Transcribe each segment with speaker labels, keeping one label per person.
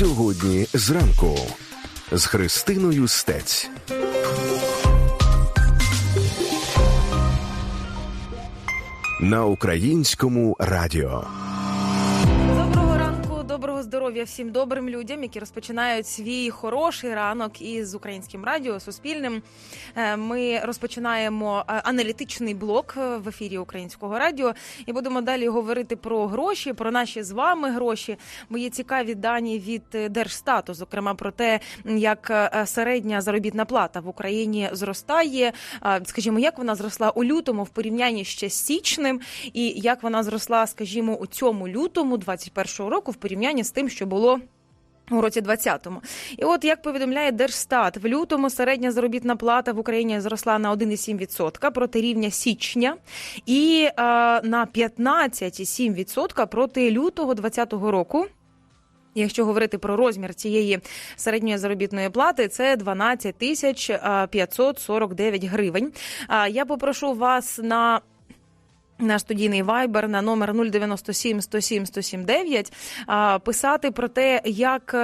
Speaker 1: Сьогодні зранку з Христиною Стець. На українському радіо.
Speaker 2: Здоров'я всім добрим людям, які розпочинають свій хороший ранок із українським радіо Суспільним. Е, Ми розпочинаємо е, аналітичний блок е, в ефірі Українського радіо і будемо далі говорити про гроші, про наші з вами гроші. Мої цікаві дані від Держстату, зокрема про те, як середня заробітна плата в Україні зростає. Скажімо, як вона зросла у лютому в порівнянні ще з січнем, і як вона зросла, скажімо, у цьому лютому 21-го року в порівнянні з тим, що було. У році 20-му. І от як повідомляє Держстат, в лютому середня заробітна плата в Україні зросла на 1,7% проти рівня січня і е, на 15,7% проти лютого 20-го року. Якщо говорити про розмір цієї середньої заробітної плати, це 12 тисяч е, 549 гривень. А Я попрошу вас на наш студійний вайбер на номер 097 107 179 а, писати про те, як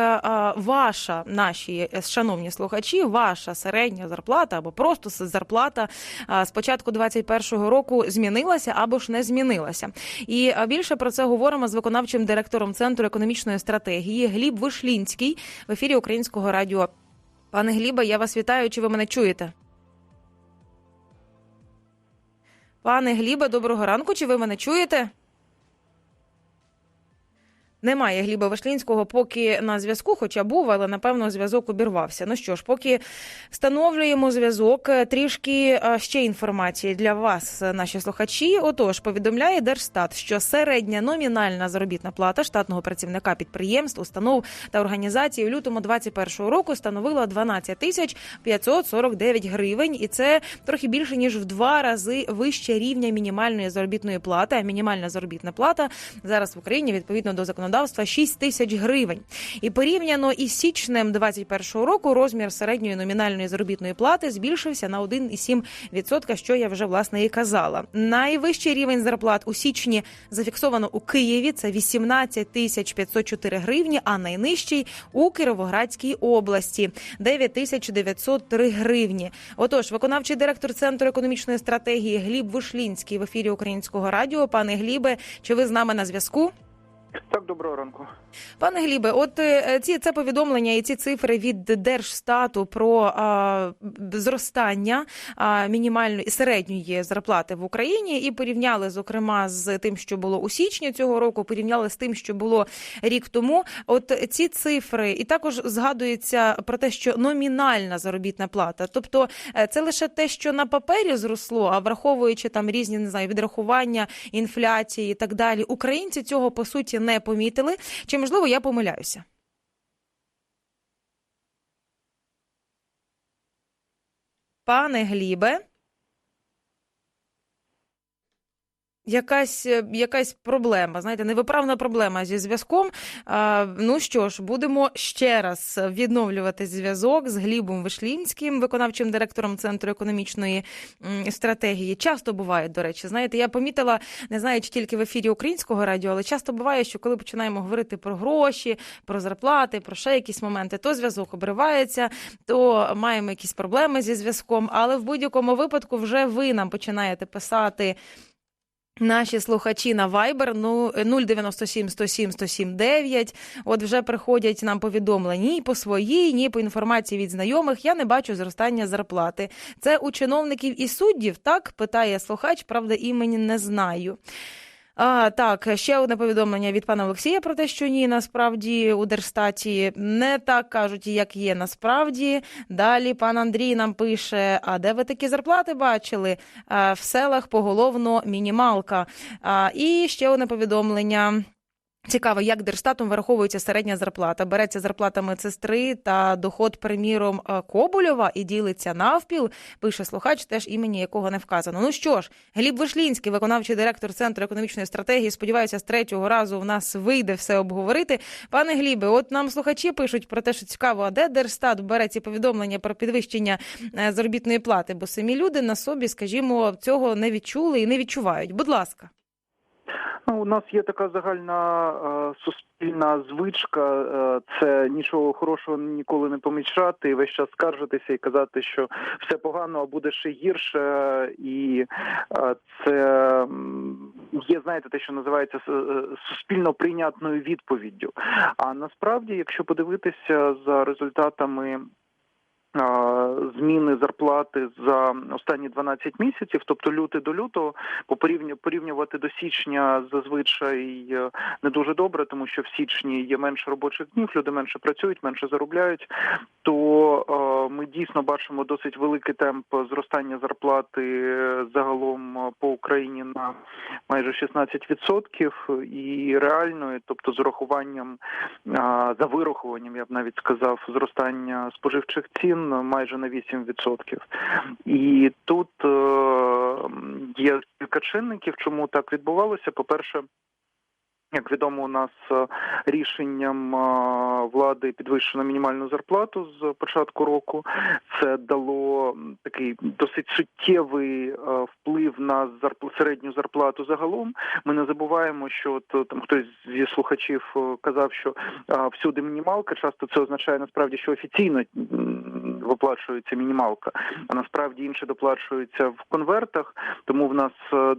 Speaker 2: ваша, наші е, шановні слухачі, ваша середня зарплата або просто зарплата з початку 2021 року змінилася або ж не змінилася. І більше про це говоримо з виконавчим директором центру економічної стратегії Гліб Вишлінський в ефірі Українського радіо. Пане Глібе, я вас вітаю. Чи ви мене чуєте? Пане Глібе, доброго ранку. Чи ви мене чуєте? Немає Гліба Вишлінського поки на зв'язку, хоча був, але напевно зв'язок обірвався. Ну що ж, поки встановлюємо зв'язок, е, трішки е, ще інформації для вас, е, наші слухачі. Отож, повідомляє Держстат, що середня номінальна заробітна плата штатного працівника підприємств, установ та організацій у лютому 2021 року становила 12 тисяч 549 гривень, і це трохи більше ніж в два рази вище рівня мінімальної заробітної плати. А мінімальна заробітна плата зараз в Україні відповідно до законодавства 6 тисяч гривень. І порівняно із січнем 2021 року розмір середньої номінальної заробітної плати збільшився на 1,7%, що я вже власне і казала. Найвищий рівень зарплат у січні зафіксовано у Києві. Це 18 тисяч 504 гривні, а найнижчий у Кіровоградській області 9 тисяч 903 гривні. Отож, виконавчий директор центру економічної стратегії Гліб Вишлінський в ефірі Українського радіо. Пане Глібе, чи ви з нами на зв'язку?
Speaker 3: Так, доброго ранку.
Speaker 2: Пане Глібе, от е, ці це повідомлення і ці цифри від Держстату про а, зростання а, мінімальної середньої зарплати в Україні і порівняли зокрема з тим, що було у січні цього року, порівняли з тим, що було рік тому. От ці цифри, і також згадується про те, що номінальна заробітна плата, тобто е, це лише те, що на папері зросло, а враховуючи там різні не знаю відрахування інфляції і так далі, українці цього по суті не помітили. Чи можливо я помиляюся? Пане Глібе. Якась, е, якась проблема, знаєте, невиправна проблема зі зв'язком. Ну що ж, будемо ще раз відновлювати зв'язок з Глібом Вишлінським, виконавчим директором Центру економічної стратегії. Часто буває, до речі, знаєте, я помітила, не знаю, чи тільки в ефірі українського радіо, але часто буває, що коли починаємо говорити про гроші, про зарплати, про ще якісь моменти, то зв'язок обривається, то маємо якісь проблеми зі зв'язком. Але в будь-якому випадку вже ви нам починаєте писати. Наші слухачі на Viber, ну 097 107 107 9. От вже приходять нам повідомлення ні по своїй, ні по інформації від знайомих. Я не бачу зростання зарплати. Це у чиновників і суддів, так питає слухач, правда, імені не знаю. А, так, ще одне повідомлення від пана Олексія про те, що ні, насправді у Держстаті не так кажуть, як є насправді. Далі пан Андрій нам пише: а де ви такі зарплати бачили? А, в селах поголовно мінімалка. А, і ще одне повідомлення. Цікаво, як Держстатом вираховується середня зарплата. Береться зарплата медсестри та доход, приміром, е, Кобольова і ділиться навпіл. Пише слухач, теж імені якого не вказано. Ну що ж, Гліб Вишлінський, виконавчий директор Центру економічної стратегії. Сподіваюся, з третього разу в нас вийде все обговорити. Пане Глібе, от нам слухачі пишуть про те, що цікаво, а де Держстат бере ці повідомлення про підвищення е, заробітної плати? Бо самі люди на собі, скажімо, цього не відчули і не відчувають. Будь ласка.
Speaker 3: Ну, у нас є така загальна е, суспільна звичка, е, це нічого хорошого ніколи не помічати, і весь час скаржитися і казати, що все погано, а буде ще гірше, і е, це є, знаєте, те, що називається е, суспільно прийнятною відповіддю. А насправді, якщо подивитися за результатами. Зміни зарплати за останні 12 місяців, тобто лютий до лютого, порівню- порівнювати до січня зазвичай е, не дуже добре, тому що в січні є менше робочих днів, люди менше працюють, менше заробляють. То е, ми дійсно бачимо досить великий темп зростання зарплати е, загалом по Україні на майже 16%, і реальної, тобто з урахуванням за вирахуванням, я б навіть сказав, зростання споживчих цін майже на 8%. І тут е, є кілька чинників, чому так відбувалося. По-перше, як відомо, у нас е, рішенням е, влади підвищено мінімальну зарплату з початку року. Це дало такий досить суттєвий вплив на середню зарплату загалом. Ми не забуваємо, що от, там хтось зі слухачів казав, що всюди мінімалка. Часто це означає насправді, що офіційно виплачується мінімалка, а насправді інше доплачується в конвертах. Тому в нас е,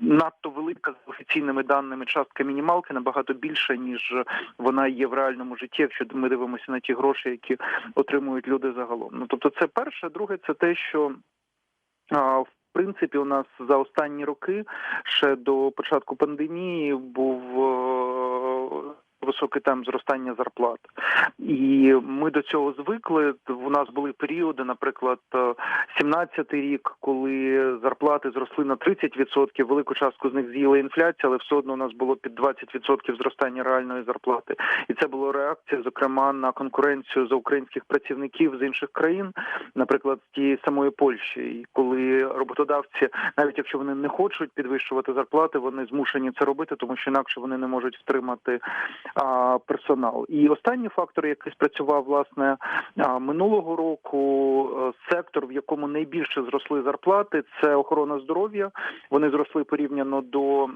Speaker 3: надто велика за офіційними даними частка мінімалки набагато більша, ніж вона є в реальному житті, якщо ми дивимося на ті гроші, які отримують люди загалом. Ну тобто, це перше, друге, це те, що в принципі у нас за останні роки ще до початку пандемії був. Е, Високий темп зростання зарплат, і ми до цього звикли. У нас були періоди, наприклад, 17-й рік, коли зарплати зросли на 30%, велику частку з них з'їла інфляція, але все одно у нас було під 20% зростання реальної зарплати. І це була реакція, зокрема, на конкуренцію за українських працівників з інших країн, наприклад, з тієї самої Польщі, і коли роботодавці, навіть якщо вони не хочуть підвищувати зарплати, вони змушені це робити, тому що інакше вони не можуть втримати персонал. І останній фактор, який спрацював власне минулого року, е, сектор, в якому найбільше зросли зарплати, це охорона здоров'я. Вони зросли порівняно до.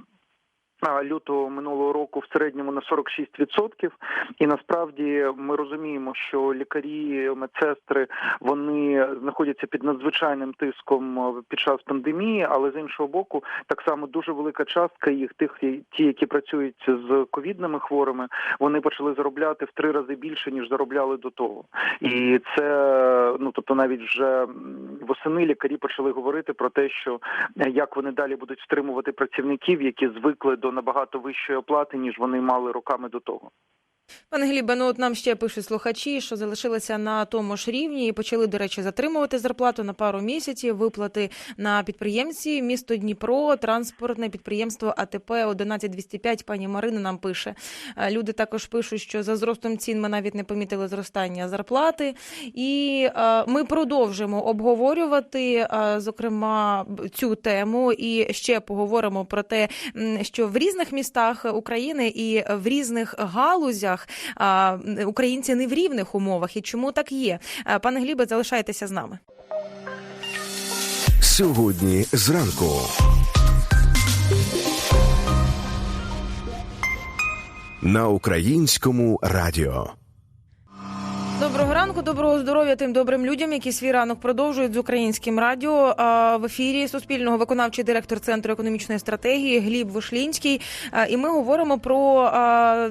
Speaker 3: Лютого минулого року в середньому на 46%. і насправді ми розуміємо, що лікарі, медсестри вони знаходяться під надзвичайним тиском е, під час пандемії, але з іншого боку, так само дуже велика частка їх, тих ті, які працюють з ковідними хворими, вони почали заробляти в три рази більше ніж заробляли до того. І це ну тобто, навіть вже восени лікарі почали говорити про те, що е, як вони далі будуть стримувати працівників, які звикли до набагато вищої оплати, ніж вони мали роками до того.
Speaker 2: Пане Глібе, ну от нам ще пишуть слухачі, що залишилися на тому ж рівні і почали, до речі, затримувати зарплату на пару місяців. Виплати на підприємці. Місто Дніпро, транспортне підприємство АТП 11205. Пані Марина нам пише. Е, Люди також пишуть, що за зростом цін ми навіть не помітили зростання зарплати, і е, ми продовжимо обговорювати, е, зокрема, цю тему. І ще поговоримо про те, що в різних містах України і в різних галузях а, українці не в рівних умовах. І чому так є? Е, Пане Глібе, залишайтеся з нами.
Speaker 1: Сьогодні зранку. На українському радіо.
Speaker 2: Доброго ранку, доброго здоров'я тим добрим людям, які свій ранок продовжують з українським радіо. В ефірі Суспільного виконавчий директор Центру економічної стратегії Гліб Вишлінський. І ми говоримо про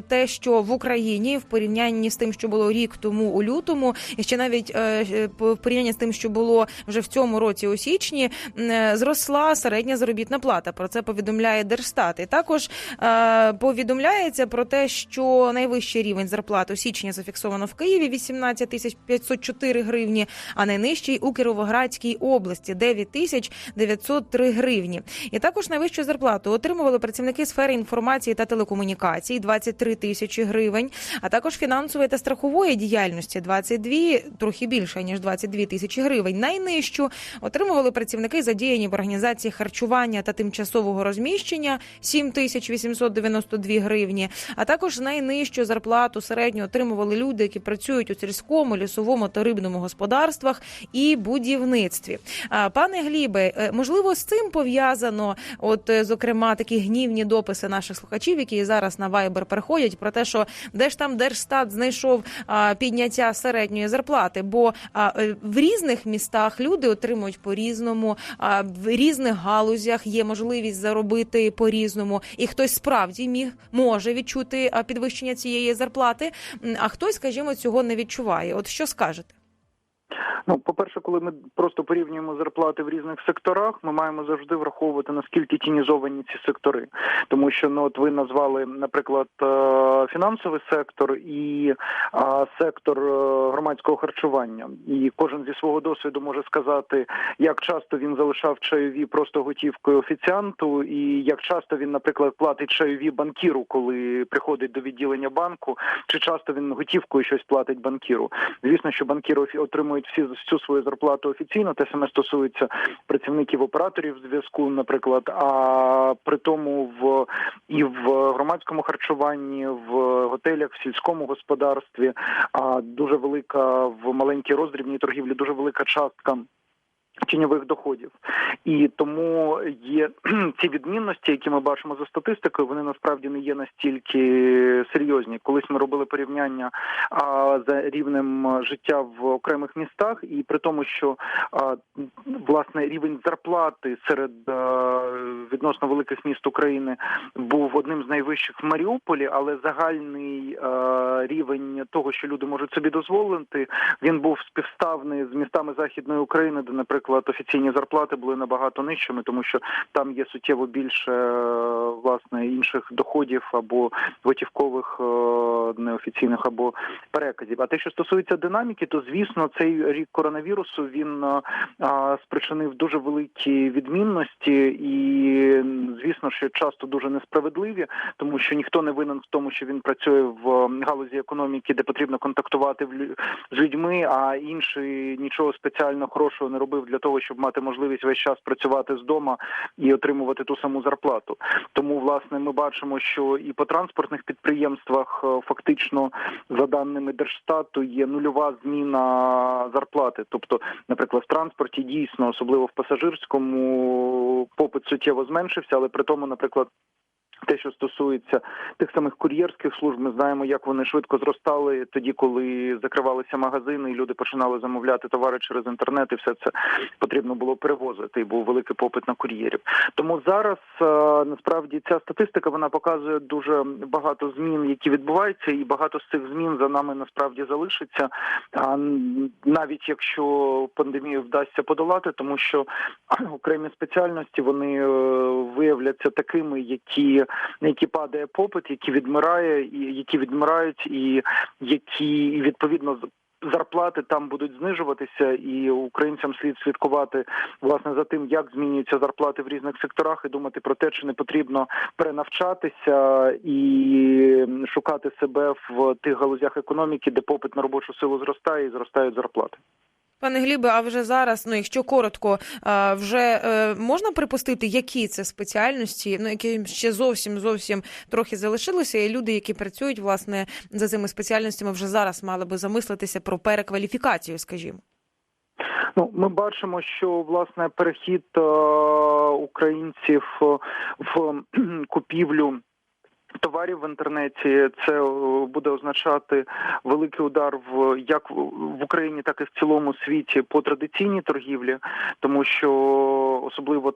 Speaker 2: те, що в Україні в порівнянні з тим, що було рік тому у лютому, і ще навіть е, е, в порівнянні з тим, що було вже в цьому році у січні, е, зросла середня заробітна плата. Про це повідомляє Держстат. І також повідомляється про те, що найвищий рівень зарплат у січні зафіксовано в Києві 18 тисяч 504 гривні, а найнижчий у Кіровоградській області 9 тисяч 903 гривні. І також найвищу зарплату отримували працівники сфери інформації та телекомунікацій 23 тисячі гривень, а також фінансової та страхової діяльності 22, трохи більше ніж 22 тисячі гривень. Найнижчу отримували працівники задіяні в організації харчування та тимчасового розміщення 7 тисяч 892 гривні, а також найнижчу зарплату середньо отримували люди, які працюють у сільському, лісовому та рибному господарствах і будівництві. Пане Глібе, е, можливо, з цим пов'язано, от е, зокрема, такі гнівні дописи наших слухачів, які зараз на Viber переходять, про те, що де ж там Держстат знайшов підняття середньої зарплати, бо е, в різних містах люди отримують по різному, в різних галузях є можливість заробити по різному, і хтось справді міг може відчути підвищення цієї зарплати, а хтось, скажімо, цього не відчуває. От що скажете?
Speaker 3: Ну, по-перше, коли ми просто порівнюємо зарплати в різних секторах, ми маємо завжди враховувати наскільки тінізовані ці сектори, тому що ну от ви назвали, наприклад, е, фінансовий сектор і сектор е, громадського харчування, і кожен зі свого досвіду може сказати, як часто він залишав чайові просто готівкою офіціанту, і як часто він, наприклад, платить чайові банкіру, коли приходить до відділення банку, чи часто він готівкою щось платить банкіру. Звісно, що банкіри офі- отримують всі всю свою зарплату офіційно. Те саме стосується працівників операторів зв'язку, наприклад. А при тому в і в громадському харчуванні, в готелях, в сільському господарстві, а дуже велика в маленькій роздрібній торгівлі, дуже велика частка. Тіньових доходів, і тому є ці відмінності, які ми бачимо за статистикою, вони насправді не є настільки серйозні. Колись ми робили порівняння а, за рівнем життя в окремих містах, і при тому, що а, власне рівень зарплати серед а, відносно великих міст України був одним з найвищих в Маріуполі, але загальний рівень того, що люди можуть собі дозволити, він був співставний з містами західної України, де, наприклад, офіційні зарплати були набагато нижчими, тому що там є суттєво більше е, власне інших доходів або готівкових е, неофіційних або переказів. А те, що стосується динаміки, то звісно, цей рік коронавірусу він е, спричинив дуже великі відмінності, і звісно, що часто дуже несправедливі, тому що ніхто не винен в тому, що він працює в галузі економіки, де потрібно контактувати з людьми, а інший нічого спеціально хорошого не робив для того, щоб мати можливість весь час працювати з дома і отримувати ту саму зарплату. Тому, власне, ми бачимо, що і по транспортних підприємствах е, фактично, за даними Держстату, є нульова зміна зарплати. Тобто, наприклад, в транспорті дійсно, особливо в пасажирському, попит суттєво зменшився, але при тому, наприклад. Те, що стосується тих самих кур'єрських служб, ми знаємо, як вони швидко зростали тоді, коли закривалися магазини, і люди починали замовляти товари через інтернет, і все це потрібно було перевозити. І був великий попит на кур'єрів. Тому зараз е, насправді ця статистика вона показує дуже багато змін, які відбуваються, і багато з цих змін за нами насправді залишиться. А навіть якщо пандемію вдасться подолати, тому що окремі спеціальності вони е, виявляться такими, які на які падає попит, які відмирає, і які відмирають, і які відповідно зарплати там будуть знижуватися, і українцям слід слідкувати власне за тим, як змінюються зарплати в різних секторах, і думати про те, чи не потрібно перенавчатися і шукати себе в тих галузях економіки, де попит на робочу силу зростає і зростають зарплати.
Speaker 2: Пане Глібе, а вже зараз, ну якщо коротко, вже е, можна припустити, які це спеціальності, ну які ще зовсім зовсім трохи залишилося, і люди, які працюють власне за цими спеціальностями, вже зараз мали би замислитися про перекваліфікацію, скажімо.
Speaker 3: Ну, ми бачимо, що власне перехід е, українців в купівлю. Товарів в інтернеті. Це е, буде означати великий удар в як в Україні, так і в цілому світі по традиційній торгівлі, тому що особливо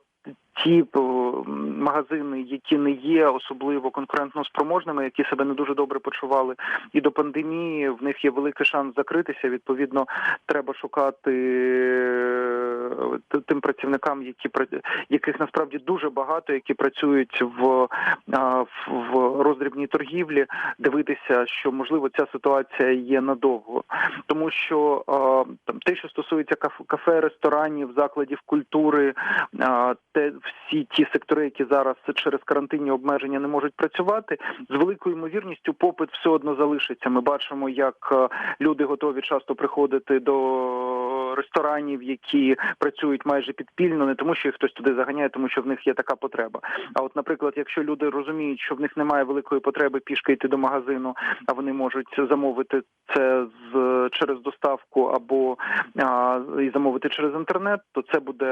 Speaker 3: ті е, магазини, які не є особливо конкурентно спроможними, які себе не дуже добре почували, і до пандемії в них є великий шанс закритися. Відповідно, треба шукати е, тим працівникам, які яких насправді дуже багато, які працюють в, в- роздрібній торгівлі, дивитися, що можливо ця ситуація є надовго, тому що там те, що стосується каф- кафе, ресторанів, закладів культури, те всі ті сектори, які зараз через карантинні обмеження не можуть працювати, з великою ймовірністю попит все одно залишиться. Ми бачимо, як е, люди готові часто приходити до ресторанів, які працюють майже підпільно, не тому, що їх хтось туди заганяє, тому що в них є така потреба. А от, наприклад, якщо люди розуміють, що в них немає великої потреби пішки йти до магазину, а вони можуть замовити це з через доставку або а, і замовити через інтернет, то це буде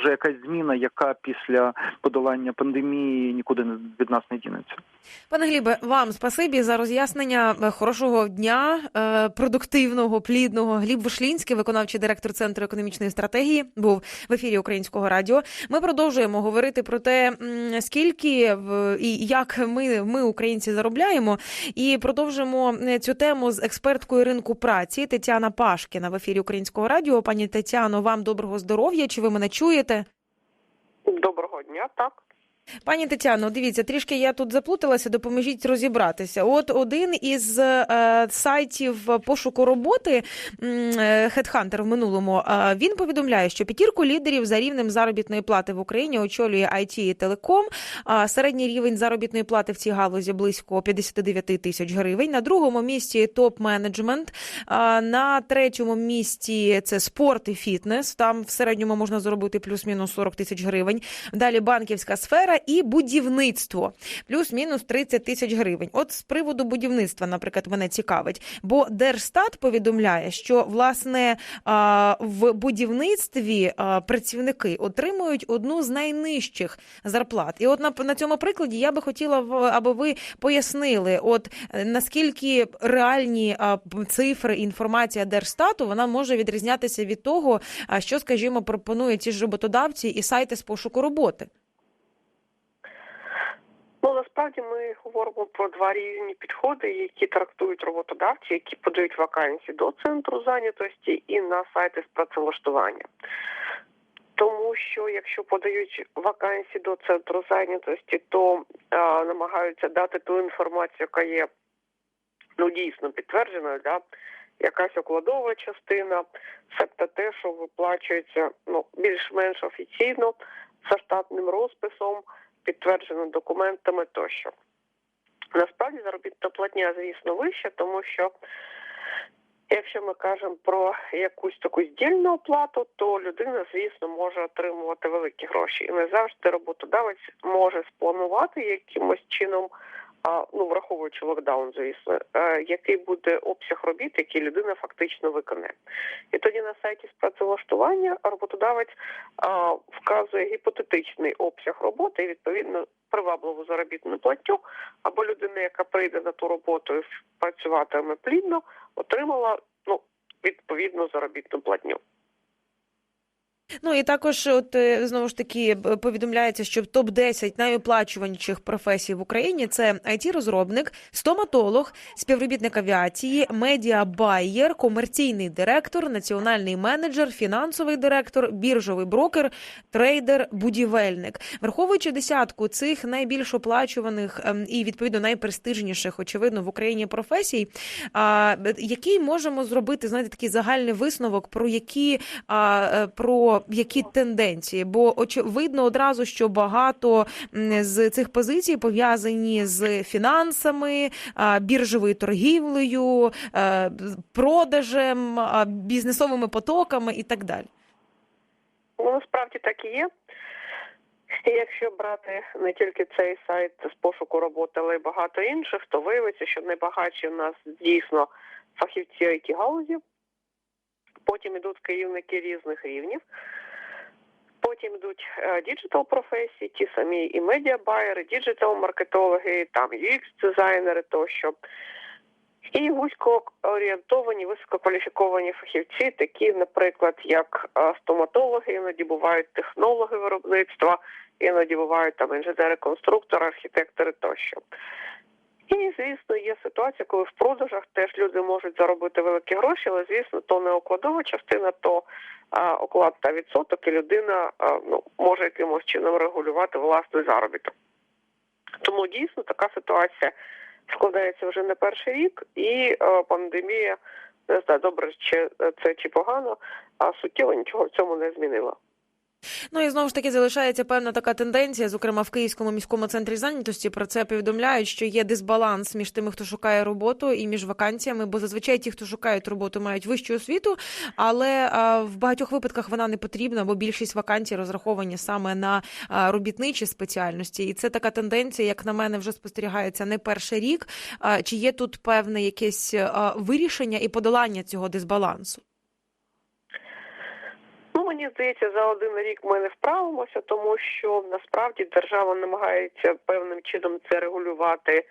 Speaker 3: вже якась зміна, яка після подолання пандемії нікуди не від нас не дінеться.
Speaker 2: Пане Глібе, вам спасибі за роз'яснення. Е, Хорошого дня, е, продуктивного, плідного. Гліб Вишлінський, виконавчий директор Центру економічної стратегії, був в ефірі Українського радіо. Ми продовжуємо говорити про те, скільки і як ми, ми українці, заробляємо, і продовжимо е, цю тему з експерткою ринку праці Тетяна Пашкіна в ефірі Українського радіо. Пані Тетяно, вам доброго здоров'я. Чи ви мене чуєте?
Speaker 4: Доброго дня, так.
Speaker 2: Пані Тетяно, дивіться, трішки я тут заплуталася, допоможіть розібратися. От один із е, сайтів пошуку роботи е, Headhunter в минулому е, він повідомляє, що п'ятірку лідерів за рівнем заробітної плати в Україні очолює IT і Телеком. А середній рівень заробітної плати в цій галузі близько 59 тисяч гривень. На другому місці топ-менеджмент. А на третьому місці це спорт і фітнес. Там в середньому можна заробити плюс-мінус 40 тисяч гривень. Далі банківська сфера і будівництво плюс-мінус 30 тисяч гривень. От з приводу будівництва, наприклад, мене цікавить, бо Держстат повідомляє, що власне в будівництві працівники отримують одну з найнижчих зарплат. І от на, на цьому прикладі я би хотіла аби ви пояснили, от е, наскільки реальні цифри, інформація Держстату вона може відрізнятися від того, що, скажімо, пропонують ті ж роботодавці і сайти з пошуку роботи.
Speaker 4: Ну насправді ми говоримо про два різні підходи, які трактують роботодавці, які подають вакансії до центру зайнятості і на сайти з працевлаштування. Тому що якщо подають вакансії до центру зайнятості, то а, намагаються дати ту інформацію, яка є ну дійсно підтвердженою, да? якась окладова частина, себто те, що виплачується ну більш-менш офіційно за штатним розписом підтверджено документами тощо. Насправді заробітна платня, звісно, вища, тому що якщо ми кажемо про якусь таку здільну оплату, то людина, звісно, може отримувати великі гроші. І не завжди роботодавець може спланувати якимось чином, ну враховуючи локдаун, звісно, е, який буде обсяг робіт, який людина фактично виконає. І тоді на сайті з працевлаштування роботодавець вказує гіпотетичний обсяг роботи і відповідно привабливу заробітну платню, або людина, яка прийде на ту роботу і працюватиме плідно, отримала ну відповідну заробітну платню.
Speaker 2: Ну і також, от е, знову ж таки, повідомляється, що топ 10 найоплачуваніших професій в Україні це it розробник стоматолог, співробітник авіації, медіабайєр, комерційний директор, національний менеджер, фінансовий директор, біржовий брокер, трейдер, будівельник. Враховуючи десятку цих найбільш оплачуваних ем, і відповідно найпрестижніших, очевидно, в Україні професій, а, який можемо зробити, знаєте, такий загальний висновок про які е, про які тенденції? Бо очевидно одразу, що багато з цих позицій пов'язані з фінансами, біржовою торгівлею, е, продажем, бізнесовими потоками і так далі.
Speaker 4: Ну насправді так і є. Якщо брати не тільки цей сайт з пошуку роботи, але й багато інших, то виявиться, що найбагатші в нас дійсно фахівці it галузі. Потім йдуть керівники різних рівнів. Потім йдуть діджитал професії, ті самі і медіабайери, діджитал-маркетологи, там UX-дизайнери тощо. І вузько орієнтовані, висококваліфіковані фахівці, такі, наприклад, як е, стоматологи, іноді бувають технологи виробництва, іноді бувають там інженери-конструктори, архітектори тощо. І, звісно, є ситуація, коли в продажах теж люди можуть заробити великі гроші, але звісно, то не окладова частина, то а, оклад та відсоток, і людина а, ну, може якимось чином регулювати власний заробіток. Тому дійсно така ситуація складається вже не перший рік, і е, пандемія не знаю, добре чи це чи погано, а суттєво нічого в цьому не змінила.
Speaker 2: Ну і знову ж таки залишається певна така тенденція, зокрема в Київському міському центрі зайнятості. Про це повідомляють, що є дисбаланс між тими, хто шукає роботу, і між вакансіями. Бо зазвичай ті, хто шукають роботу, мають вищу освіту, але в багатьох випадках вона не потрібна, бо більшість вакансій розраховані саме на робітничі спеціальності. І це така тенденція, як на мене, вже спостерігається не перший рік. Чи є тут певне якесь вирішення і подолання цього дисбалансу?
Speaker 4: Ну, мені здається, за один рік ми не вправимося, тому що насправді держава намагається певним чином це регулювати,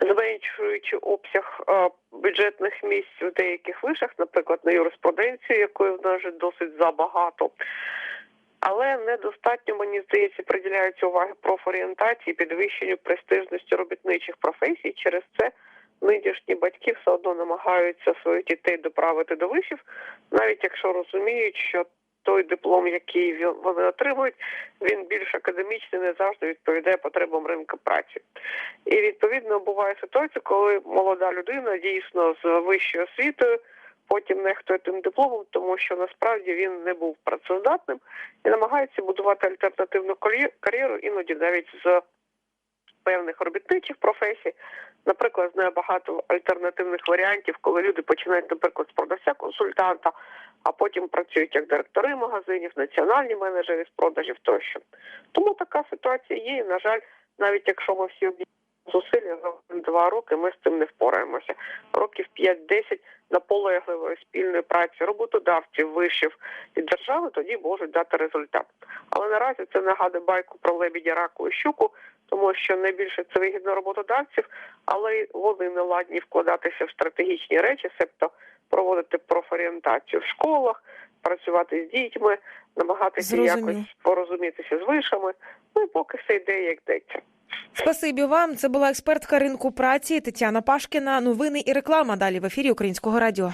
Speaker 4: зменшуючи обсяг е, бюджетних місць в деяких вишах, наприклад, на юриспруденцію, якої в нас вже досить забагато. Але недостатньо, мені здається, приділяється уваги профорієнтації, підвищенню престижності робітничих професій. Через це нинішні батьки все одно намагаються своїх дітей доправити до вишів, навіть якщо розуміють, що той диплом, який вони отримують, він більш академічний, не завжди відповідає потребам ринку праці. І відповідно буває ситуація, коли молода людина дійсно з вищою освітою. Потім нехтує тим дипломом, тому що насправді він не був працездатним і намагається будувати альтернативну кар'є- кар'єру, іноді навіть з певних робітничих професій. Наприклад, знаю багато альтернативних варіантів, коли люди починають, наприклад, з продавця-консультанта, а потім працюють як директори магазинів, національні менеджери з продажів тощо. Тому така ситуація є. І, на жаль, навіть якщо ми всі об'єднаємо зусилля за два роки, ми з цим не впораємося. Років 5-10 наполегливої спільної праці роботодавців, вишів і держави тоді можуть дати результат. Але наразі це нагадує байку про лебідя, раку і щуку, тому що найбільше це вигідно роботодавців, але й вони не ладні вкладатися в стратегічні речі, себто проводити профорієнтацію в школах, працювати з дітьми, намагатися
Speaker 2: Зрозумів.
Speaker 4: якось порозумітися з вишами. Ну і поки все йде, як йдеться.
Speaker 2: Спасибі вам. Це була експертка ринку праці Тетяна Пашкіна. Новини і реклама далі в ефірі Українського радіо.